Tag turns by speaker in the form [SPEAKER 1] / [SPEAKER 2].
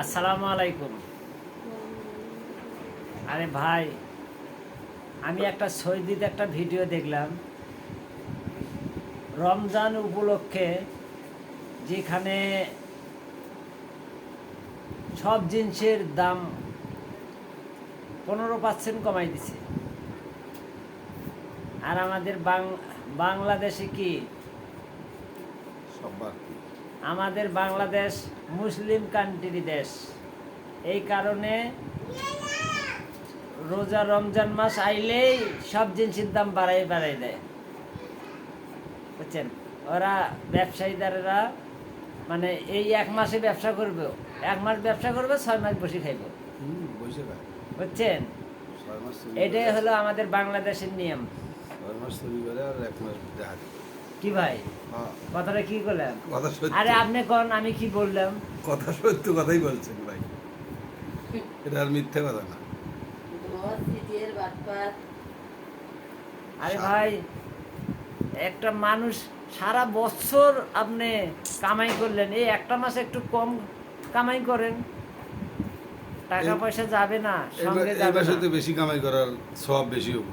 [SPEAKER 1] আসসালামু আলাইকুম। আরে ভাই, আমি একটা সৈদিতে একটা ভিডিও দেখলাম। রমজান উপলক্ষে যেখানে সব জিনিসের দাম পনেরো পার্সেন্ট কমাই দিছে। আর আমাদের বাংলাদেশে কি?
[SPEAKER 2] সবার
[SPEAKER 1] আমাদের বাংলাদেশ মুসলিম কান্ট্রি দেশ। এই কারণে রোজা রমজান মাস আইলেই সব জিনিসের দাম বাড়াই বাড়াই দেয়। বুঝছেন? ওরা ব্যবসায়ীদারেরা মানে এই এক মাসে ব্যবসা করবে এক মাস ব্যবসা করবে ছয় মাস বসে খাইব। বুঝছেন? এটাই হলো আমাদের বাংলাদেশের নিয়ম।
[SPEAKER 2] ছয় মাস করে আর এক মাস দেখা দিবে।
[SPEAKER 1] কি ভাই?
[SPEAKER 2] হ্যাঁ।
[SPEAKER 1] কথাটা কি করলাম
[SPEAKER 2] কথা সত্য।
[SPEAKER 1] আরে আপনি কোন আমি কি বললাম?
[SPEAKER 2] কথা সত্য কথাই বলছেন ভাই। এটা আর মিথ্যে কথা না।
[SPEAKER 1] আরে ভাই একটা মানুষ সারা বছর আপনি কামাই করলেন এই একটা মাসে একটু কম কামাই করেন। টাকা পয়সা যাবে না সঙ্গে যাবে না।
[SPEAKER 2] বেশি কামাই করার সব বেশি হব।